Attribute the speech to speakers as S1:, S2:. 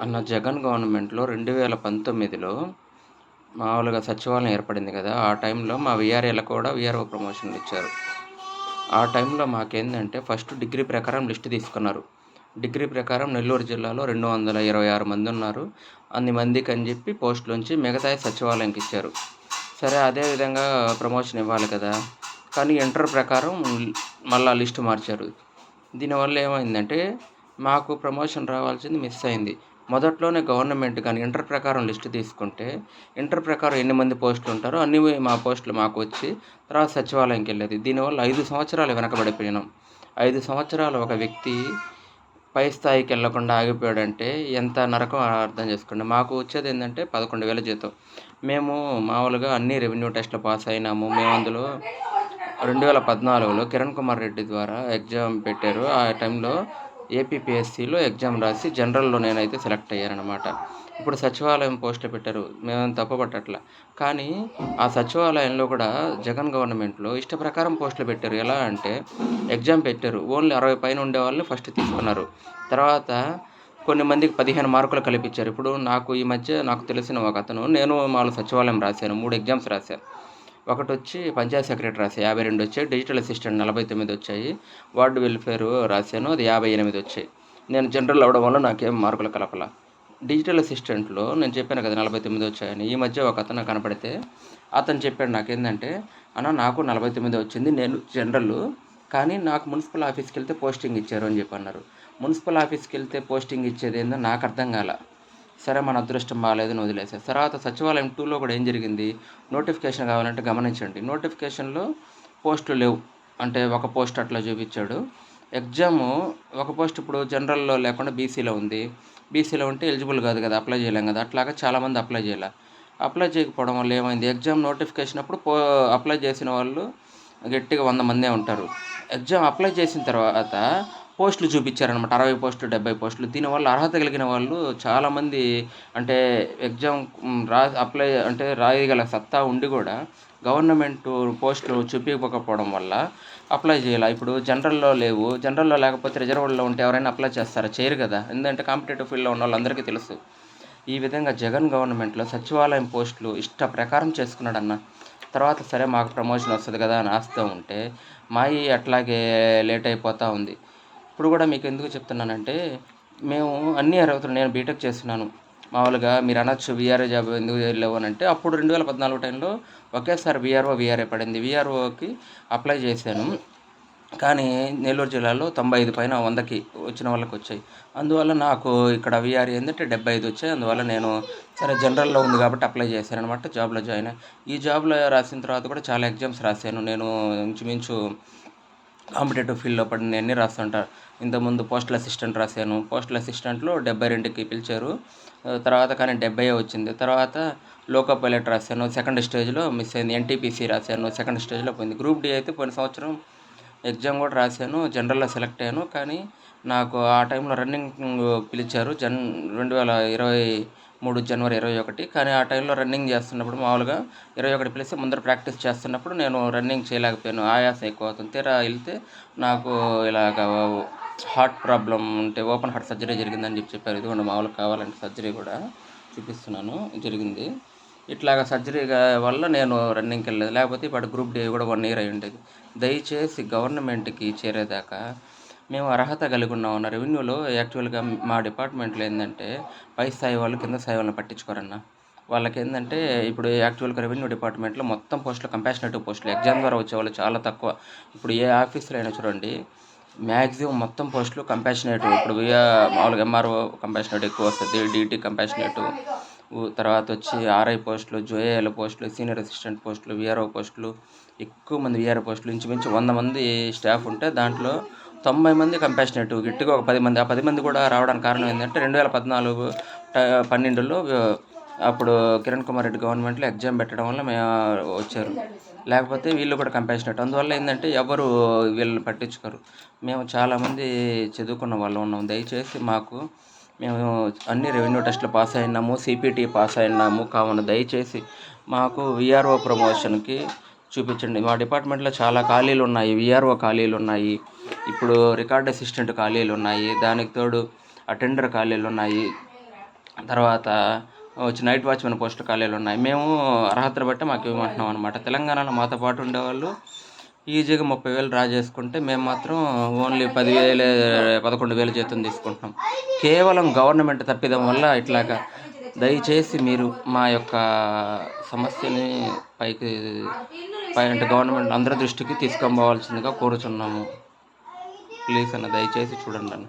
S1: అన్న జగన్ గవర్నమెంట్లో రెండు వేల పంతొమ్మిదిలో మామూలుగా సచివాలయం ఏర్పడింది కదా ఆ టైంలో మా విఆర్ఏలకు కూడా విఆర్ఓ ప్రమోషన్లు ఇచ్చారు. ఆ టైంలో మాకేందంటే ఫస్ట్ డిగ్రీ ప్రకారం లిస్ట్ తీసుకున్నారు. డిగ్రీ ప్రకారం నెల్లూరు జిల్లాలో రెండు వందల ఇరవై ఆరు మంది ఉన్నారు. అన్ని మందికి అని చెప్పి పోస్టులోంచి మిగతా సచివాలయంకి ఇచ్చారు. సరే అదే విధంగా ప్రమోషన్ ఇవ్వాలి కదా. కానీ ఇంటర్ ప్రకారం మళ్ళా లిస్ట్ మార్చారు. దీనివల్ల ఏమైందంటే మాకు ప్రమోషన్ రావాల్సింది మిస్ అయింది. మొదట్లోనే గవర్నమెంట్ కానీ ఇంటర్ ప్రకారం లిస్ట్ తీసుకుంటే ఇంటర్ ప్రకారం ఎన్ని మంది పోస్టులు ఉంటారో అన్ని మా పోస్టులు మాకు వచ్చి తర్వాత సచివాలయంకి వెళ్ళేది. దీనివల్ల ఐదు సంవత్సరాలు వెనకబడిపోయినాం. ఐదు సంవత్సరాలు ఒక వ్యక్తి పై స్థాయికి వెళ్ళకుండా ఆగిపోయాడంటే ఎంత నరకం అర్థం చేసుకోండి. మాకు వచ్చేది ఏంటంటే పదకొండు వేల జీతం. మేము మామూలుగా అన్ని రెవెన్యూ టెస్ట్లు పాస్ అయినాము. మేము అందులో రెండు వేల పద్నాలుగులో కిరణ్ కుమార్ రెడ్డి ద్వారా ఎగ్జామ్ పెట్టారు. ఆ టైంలో ఏపీపీఎస్సీలో ఎగ్జామ్ రాసి జనరల్లో నేనైతే సెలెక్ట్ అయ్యానమాట ఇప్పుడు సచివాలయం పోస్టులు పెట్టారు. మేము తప్పుపట్టట్ల. కానీ ఆ సచివాలయంలో కూడా జగన్ గవర్నమెంట్లో ఇష్ట ప్రకారం పోస్టులు పెట్టారు. ఎలా అంటే ఎగ్జామ్ పెట్టారు. ఓన్లీ అరవై పైన ఉండే వాళ్ళని ఫస్ట్ తీసుకున్నారు. తర్వాత కొన్ని మందికి పదిహేను మార్కులు కల్పించారు. ఇప్పుడు నాకు ఈ మధ్య నాకు తెలిసిన ఒక అతను నేను మాలో సచివాలయం రాశాను. మూడు ఎగ్జామ్స్ రాశాను. ఒకటి వచ్చి పంచాయత్ సెక్రటరీ రాశాయి యాభై రెండు వచ్చాయి డిజిటల్ అసిస్టెంట్ నలభై తొమ్మిది వచ్చాయి వార్డు వెల్ఫేర్ రాశాను అది యాభై ఎనిమిది వచ్చాయి నేను జనరల్ అవ్వడం వల్ల నాకేం మార్కులు కలపల. డిజిటల్ అసిస్టెంట్లో నేను చెప్పాను కదా నలభై తొమ్మిది వచ్చాయని ఈ మధ్య ఒక అతను కనపడితే అతను చెప్పాడు నాకేందంటే అన్న నాకు నలభై తొమ్మిది వచ్చింది నేను జనరల్ కానీ నాకు మున్సిపల్ ఆఫీస్కి వెళ్తే పోస్టింగ్ ఇచ్చారు అని చెప్పి అన్నారు మున్సిపల్ ఆఫీస్కి వెళ్తే పోస్టింగ్ ఇచ్చేది ఏందో నాకు అర్థం కాలే. సరే మన అదృష్టం బాగాలేదని వదిలేసారు తర్వాత సచివాలయం టూలో కూడా ఏం జరిగింది? నోటిఫికేషన్ కావాలంటే గమనించండి. నోటిఫికేషన్లో పోస్టులు లేవు. అంటే ఒక పోస్ట్ అట్లా చూపించాడు. ఎగ్జాము ఒక పోస్ట్ ఇప్పుడు జనరల్లో లేకుండా బీసీలో ఉంది. బీసీలో ఉంటే ఎలిజిబుల్ కాదు కదా అప్లై చేయలేం కదా. అట్లాగా చాలామంది అప్లై చేయాలి. అప్లై చేయకపోవడం వల్ల ఏమైంది? ఎగ్జామ్ నోటిఫికేషన్ అప్పుడు పో అప్లై చేసిన వాళ్ళు గట్టిగా వంద మందే ఉంటారు. ఎగ్జామ్ అప్లై చేసిన తర్వాత పోస్టులు చూపించారనమాట అరవై పోస్టులు డెబ్బై పోస్టులు. దీనివల్ల అర్హత కలిగిన వాళ్ళు చాలామంది అంటే ఎగ్జామ్ రా అప్లై అంటే రాయగల సత్తా ఉండి కూడా గవర్నమెంట్ పోస్టులు చూపించకపోవడం వల్ల అప్లై చేయాలి? ఇప్పుడు జనరల్లో లేవు. జనరల్లో లేకపోతే రిజర్వ్లో ఉంటే ఎవరైనా అప్లై చేస్తారా? చేయరు కదా. ఎందుకంటే కాంపిటేటివ్ ఫీల్డ్లో ఉన్న వాళ్ళందరికీ తెలుసు. ఈ విధంగా జగన్ గవర్నమెంట్లో సచివాలయం పోస్టులు ఇష్ట ప్రకారం చేసుకున్నాడన్న. తర్వాత సరే మాకు ప్రమోషన్ వస్తుంది కదా అని ఆస్తూ ఉంటే మాయి అట్లాగే లేట్ అయిపోతూ ఉంది. ఇప్పుడు కూడా మీకు ఎందుకు చెప్తున్నానంటే మేము అన్ని అర్హతలు నేను బీటెక్ చేస్తున్నాను. మామూలుగా మీరు అనొచ్చు వీఆర్ఏ జాబ్ ఎందుకు వెళ్ళావు అని అంటే అప్పుడు రెండు వేల పద్నాలుగు టైంలో ఒకేసారి వీఆర్ఓ వీఆర్ఏ పడింది. విఆర్ఓకి అప్లై చేశాను. కానీ నెల్లూరు జిల్లాలో తొంభై ఐదు పైన వందకి వచ్చిన వాళ్ళకి వచ్చాయి. అందువల్ల నాకు ఇక్కడ వీఆర్ఏ ఏంటంటే డెబ్బై ఐదు వచ్చాయి. అందువల్ల నేను సరే జనరల్లో ఉంది కాబట్టి అప్లై చేశాను అనమాట జాబ్లో జాయిన్ ఈ జాబ్లో రాసిన తర్వాత కూడా చాలా ఎగ్జామ్స్ రాశాను. నేను ఇంచుమించు కాంపిటేటివ్ ఫీల్డ్లో పడిన అన్నీ రాస్తుంటారు ఇంతకుముందు పోస్టల్ అసిస్టెంట్ రాశాను. పోస్టల్ అసిస్టెంట్లో డెబ్బై రెండుకి పిలిచారు. తర్వాత కానీ డెబ్బై వచ్చింది. తర్వాత లోకో పైలట్ రాశాను. సెకండ్ స్టేజ్లో మిస్ అయింది. ఎన్టీపీసీ రాశాను. సెకండ్ స్టేజ్లో పోయింది. గ్రూప్ డి అయితే పోయిన సంవత్సరం ఎగ్జామ్ కూడా రాశాను. జనరల్లో సెలెక్ట్ అయ్యాను. కానీ నాకు ఆ టైంలో రన్నింగ్ పిలిచారు. జన్ రెండు వేల ఇరవై మూడు జనవరి ఇరవై ఒకటి. కానీ ఆ టైంలో రన్నింగ్ చేస్తున్నప్పుడు మామూలుగా ఇరవై ఒకటి పిలిస్తే ముందర ప్రాక్టీస్ చేస్తున్నప్పుడు నేను రన్నింగ్ చేయలేకపోయాను. ఆయాసం ఎక్కువ అవుతుంది తీరా వెళ్తే నాకు ఇలాగ హార్ట్ ప్రాబ్లం ఉంటే ఓపెన్ హార్ట్ సర్జరీ జరిగిందని చెప్పి చెప్పారు. ఇదిగోండి మామూలుగా కావాలంటే సర్జరీ కూడా చూపిస్తున్నాను. జరిగింది. ఇట్లాగ సర్జరీ వల్ల నేను రన్నింగ్కి వెళ్ళలేదు. లేకపోతే ఇప్పుడు గ్రూప్ డే కూడా వన్ ఇయర్ అయి ఉండేది. దయచేసి గవర్నమెంట్కి చేరేదాకా మేము అర్హత కలిగి ఉన్నాం రెవెన్యూలో యాక్చువల్గా మా డిపార్ట్మెంట్లో ఏంటంటే పై స్థాయి వాళ్ళు కింద స్థాయి వాళ్ళని పట్టించుకోరన్న. వాళ్ళకి ఏంటంటే ఇప్పుడు యాక్చువల్గా రెవెన్యూ డిపార్ట్మెంట్లో మొత్తం పోస్టులు కంపాషనేటివ్ పోస్టులు ఎగ్జామ్ ద్వారా వచ్చేవాళ్ళు చాలా తక్కువ. ఇప్పుడు ఏ ఆఫీసులో అయినా చూడండి మ్యాక్సిమం మొత్తం పోస్టులు కంపాషనేటివ్ ఇప్పుడు మామూలుగా ఎంఆర్ఓ కంపాషనేటివ్ ఎక్కువ వస్తుంది డీటీ కంపాషనేటివ్ తర్వాత వచ్చి ఆర్ఐ పోస్టులు జోఏఎల్ పోస్టులు సీనియర్ అసిస్టెంట్ పోస్టులు విఆర్ఓ పోస్టులు ఎక్కువ మంది విఆర్ఓ పోస్టులు ఇంచుమించు వంద మంది స్టాఫ్ ఉంటే దాంట్లో తొంభై మంది కంపాషనేటివ్. గిట్టుగా ఒక పది మంది. ఆ పది మంది కూడా రావడానికి కారణం ఏంటంటే రెండు వేల పద్నాలుగు పన్నెండులో అప్పుడు కిరణ్ కుమార్ రెడ్డి గవర్నమెంట్లో ఎగ్జామ్ పెట్టడం వల్ల మేము వచ్చారు. లేకపోతే వీళ్ళు కూడా కంపాషనేట్. అందువల్ల ఏంటంటే ఎవరు వీళ్ళని పట్టించుకోరు. మేము చాలామంది చదువుకున్న వాళ్ళు ఉన్నాం. దయచేసి మాకు మేము అన్ని రెవెన్యూ టెస్ట్లు పాస్ అయినాము సిపిటి పాస్ అయినాము కావున దయచేసి మాకు విఆర్ఓ ప్రమోషన్కి చూపించండి. మా డిపార్ట్మెంట్లో చాలా ఖాళీలు ఉన్నాయి విఆర్ఓ ఖాళీలు ఉన్నాయి. ఇప్పుడు రికార్డ్ అసిస్టెంట్ ఖాళీలు ఉన్నాయి దానికి తోడు అటెండర్ ఖాళీలు ఉన్నాయి తర్వాత వచ్చి నైట్ వాచ్మెన్ పోస్ట్ ఖాళీలు ఉన్నాయి. మేము అర్హతను బట్టి మాకు ఇవ్వమంటున్నాం అనమాట తెలంగాణలో మాతో పాటు ఉండేవాళ్ళు ఈజీగా ముప్పై వేలు డ్రా చేసుకుంటే మేము మాత్రం ఓన్లీ పదివేలు పదకొండు వేలు జీతం తీసుకుంటున్నాం. కేవలం గవర్నమెంట్ తప్పిదం వల్ల ఇట్లాగా దయచేసి మీరు మా యొక్క సమస్యని పైకి పై అంటే గవర్నమెంట్ అందరి దృష్టికి తీసుకొని పోవాల్సిందిగా కోరుచున్నాము. ప్లీజ్ అన్న దయచేసి చూడండి అన్న.